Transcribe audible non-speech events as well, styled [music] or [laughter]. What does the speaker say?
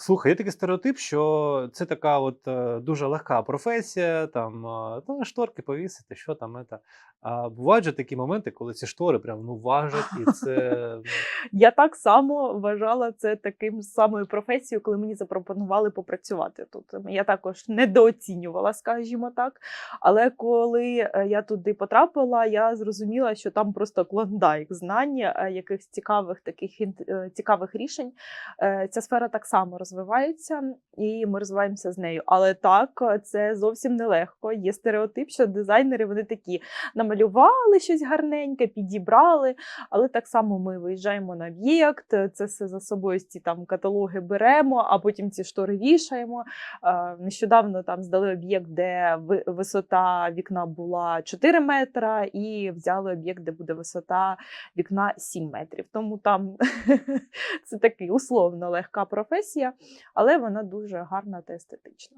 Слухай, є такий стереотип, що це така от е, дуже легка професія, там е, та шторки повісити, що там це. А бувають же такі моменти, коли ці штори прям ну важать, і це [laughs] ну, Я так само вважала це таким самою професією, коли мені запропонували попрацювати тут. Я також недооцінювала, скажімо так. Але коли е, я туди потрапила, я зрозуміла, що там просто клондайк знань, якихось цікавих таких цікавих рішень. Ця сфера так само розвивається, і ми розвиваємося з нею. Але так, е, це зовсім нелегко. Є стереотип, що дизайнери вони такі намалювали щось гарненьке, підібрали. Але так само ми виїжджаємо на об'єкт, це все за собою ці там каталоги беремо, а потім ці штори вішаємо. Е, Нещодавно там здали об'єкт, де висота вікна була 4 метра, і взяли об'єкт, де буде висота вікна 7 метрів. Тому там [laughs] це такий условно легка професія, але вона дуже гарна та естетична.